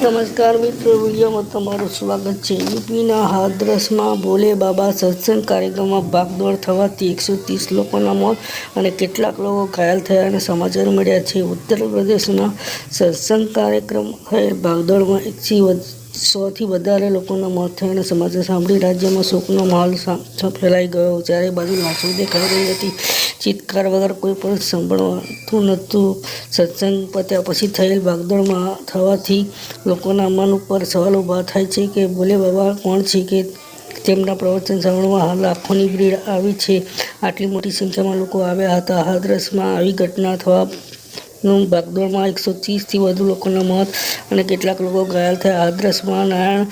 નમસ્કાર મિત્રો, વિડીયોમાં તમારું સ્વાગત છે. યુપીના હાદરસમાં ભોલે બાબા સત્સંગ કાર્યક્રમમાં ભાગદોડ થવાથી એકસો ત્રીસ લોકોના મોત અને કેટલાક લોકો ઘાયલ થયા અને સમાચાર મળ્યા છે. ઉત્તર પ્રદેશના સત્સંગ કાર્યક્રમ ભાગદોડમાં એકથી સોથી વધારે લોકોના મોત થયાના સમાચાર સાંભળી રાજ્યમાં શોકનો માહોલ ફેલાઈ ગયો. ચારે બાજુ લાશો દેખાઈ રહી હતી. ચિત્કાર વગર કોઈ પણ સંભળાતું નહોતું. સત્સંગ પત્યા પછી થયેલ ભાગદોડમાં થવાથી લોકોના મન ઉપર સવાલ ઊભા થાય છે કે ભોલે બાબા, કોણ છે કે તેમના પ્રવચન સાંભળવા હાલ લાખોની ભીડ આવી છે? આટલી મોટી સંખ્યામાં લોકો આવ્યા હતા. હાથરસમાં આવી ઘટના થવાનું ભાગદોડમાં એકસો ત્રીસથી વધુ લોકોના મોત અને કેટલાક લોકો ઘાયલ થયા. હાથરસમાં નારાયણ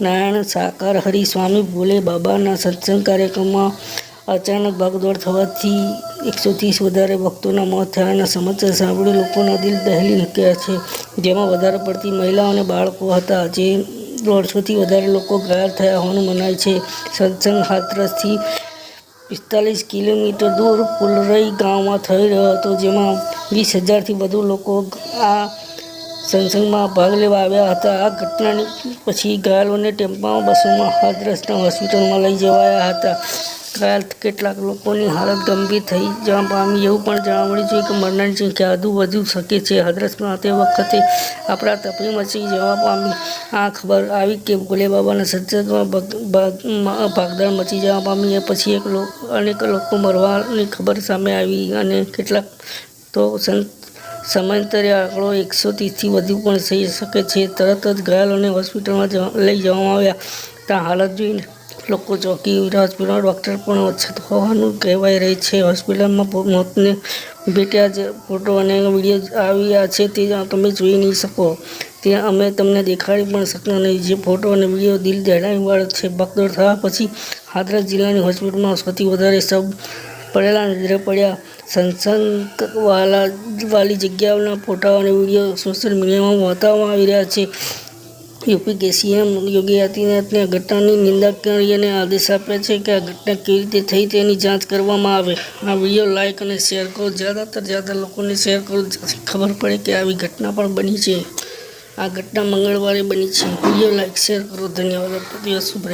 નારાયણ સાકાર હરિ સ્વામી ભોલે બાબાના સત્સંગ કાર્યક્રમમાં અચાનક ભાગદોડ થવાથી એકસો ત્રીસ વધારે ભક્તોના મોત થયાના સમાચાર સાંભળી લોકોના દિલ દહેલી નીકળ્યા છે. જેમાં વધારે પડતી મહિલાઓ અને બાળકો હતા. જે દોઢસોથી વધારે લોકો ઘાયલ થયા હોવાનું મનાય છે. સત્સંગ હાથરસથી પિસ્તાલીસ કિલોમીટર દૂર પુલરઈ ગામમાં થઈ રહ્યો હતો, જેમાં વીસ હજારથી વધુ લોકો આ સત્સંગમાં ભાગ લેવા આવ્યા હતા. આ ઘટનાની પછી ઘાયલોને ટેમ્પામાં, બસોમાં, હાથરસના હોસ્પિટલમાં લઈ જવાયા હતા. ઘાયલ કેટલાક લોકોની હાલત ગંભીર થઈ જવા પામી. એવું પણ જાણવા મળ્યું છે કે મરનારની સંખ્યા વધુ વધી શકે છે. હદરસમાં તે વખતે આપણા તપરી મચી જવા પામી. આ ખબર આવી કે ભોલે બાબાના સત્સંગમાં ભાગદળ મચી જવા પામી. એ પછી એક અનેક લોકો મરવાની ખબર સામે આવી અને કેટલાક તો સંત, સમયાંતરે આંકડો એકસો ત્રીસથી વધુ પણ થઈ શકે છે. તરત જ ઘાયલોને હોસ્પિટલમાં લઈ જવામાં આવ્યા. ત્યાં હાલત જોઈને લોકો ચોકી હોસ્પિટલ ડૉક્ટર પણ અછત હોવાનું કહેવાય રહી છે. હોસ્પિટલમાં મોતને ભેટ્યા જે ફોટો અને વીડિયો આવ્યા છે તે તમે જોઈ નહીં શકો. તે અમે તમને દેખાડી પણ શકતા નહીં. જે ફોટો અને વીડિયો દિલ દહેડાવીવાળો છે. ભગદોડ થયા પછી હાદરા જિલ્લાની હોસ્પિટલમાં સૌથી વધારે સબ પડેલા નજરે પડ્યા. સંસંગવાલા વાલી જગ્યાઓના ફોટા અને વીડિયો સોશિયલ મીડિયામાં બતાવવામાં આવી રહ્યા છે. યુપી કે સીએમ યોગી આદિત્યનાથને ઘટનાની નિંદા કરી અને આદેશ આપ્યા છે કે આ ઘટના કેવી રીતે થઈ તેની જાંચ કરવામાં આવે. આ વીડિયો લાઇક અને શેર કરો. જ્યાદાતર જ્યાદા લોકોને શેર કરો ખબર પડે કે આવી ઘટના પણ બની છે. આ ઘટના મંગળવારે બની છે. વીડિયો લાઇક શેર કરો. ધન્યવાદ. દિવસ શુભ